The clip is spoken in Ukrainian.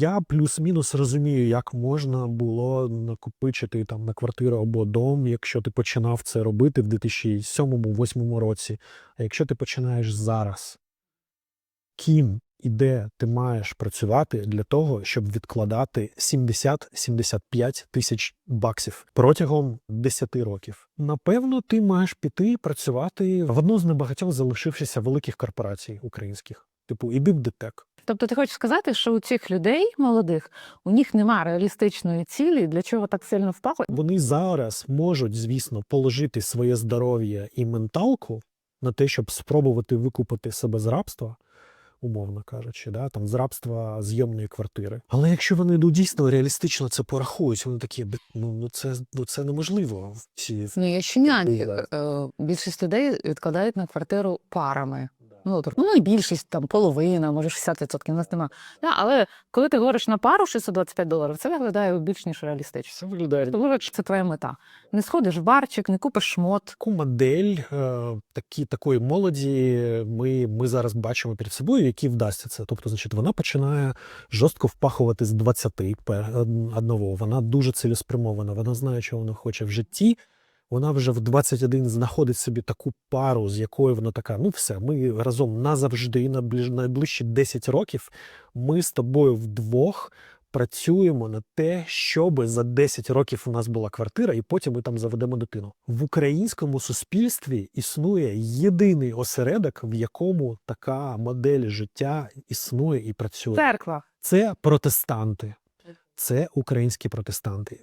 Я плюс-мінус розумію, як можна було накопичити там на квартиру або дом, якщо ти починав це робити в 2007-2008 році. А якщо ти починаєш зараз, ким і де ти маєш працювати для того, щоб відкладати 70-75 тисяч баксів протягом 10 років? Напевно, ти маєш піти працювати в одну з небагатьох залишившихся великих корпорацій українських, типу ІБІБДТЕК. Тобто ти хочеш сказати, що у цих людей молодих у них немає реалістичної цілі, для чого так сильно впахли? Вони зараз можуть, звісно, положити своє здоров'я і менталку на те, щоб спробувати викупити себе з рабства, умовно кажучи, да, там з рабства зйомної квартири. Але якщо вони ну, дійсно реалістично це порахують, вони такі, «Бе, ну, ну це ну це неможливо. Ці Ну щеняні. Да. Е, Більшість людей відкладають на квартиру парами. Ну, ну і більшість там половина, може 60%, у нас немає. Да, але коли ти говориш на пару 625 доларів, це виглядає більш ніж реалістично. це виглядає Тобто, це твоя мета. Не сходиш в барчик, не купиш шмот. таку модель е, такі, такої молоді ми, ми зараз бачимо перед собою, якій вдасться це. Тобто, значить, вона починає жорстко впахувати з 20 пер- одного. Вона дуже цілеспрямована, вона знає, що вона хоче в житті. Вона вже в 21 знаходить собі таку пару, з якою вона така: ну все, ми разом назавжди, на ближ- найближчі 10 років, ми з тобою вдвох працюємо на те, щоб за 10 років у нас була квартира, і потім ми там заведемо дитину. В українському суспільстві існує єдиний осередок, в якому така модель життя існує і працює. Церква. Це протестанти. Це українські протестанти.